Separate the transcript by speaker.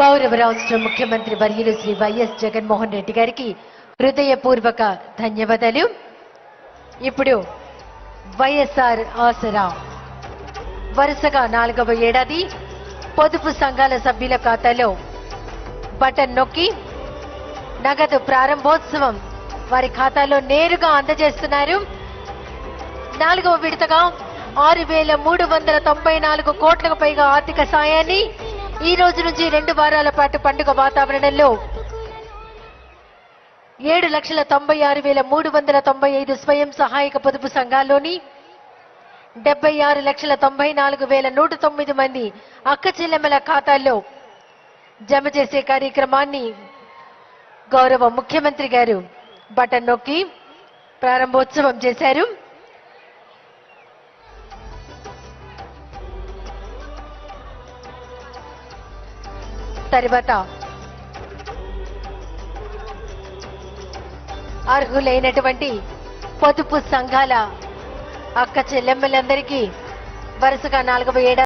Speaker 1: గౌరవ రాష్ట్ర ముఖ్యమంత్రి వర్యులు శ్రీ వైఎస్ జగన్మోహన్ రెడ్డి గారికి హృదయపూర్వక ధన్యవాదాలు. ఇప్పుడు వైఎస్ఆర్ ఆసరా. వరుసగా నాలుగవ ఏడాది పొదుపు సంఘాల సభ్యుల ఖాతాలో బటన్ నొక్కి నగదు ప్రారంభోత్సవం వారి ఖాతాలో నేరుగా అందజేస్తున్నారు. నాలుగవ విడతగా ఆరు వేల మూడు వందల తొంభై నాలుగు కోట్లకు పైగా ఆర్థిక సాయాన్ని ఈ రోజు నుంచి రెండు వారాల పాటు పండుగ వాతావరణంలో ఏడు లక్షల తొంభై ఆరు వేల మూడు వందల తొంభై ఐదు స్వయం సహాయక పొదుపు సంఘాల్లోని డెబ్బై ఆరు లక్షల తొంభై నాలుగు వేల నూట తొమ్మిది మంది అక్క చెల్లెమ్మల ఖాతాల్లో జమ చేసే కార్యక్రమాన్ని గౌరవ ముఖ్యమంత్రి గారు బటన్ నొక్కి ప్రారంభోత్సవం చేశారు. తర్వాత అర్హులైనటువంటి పొదుపు సంఘాల అక్క చెల్లెమ్మలందరికీ వరుసగా నాలుగవ ఏడాది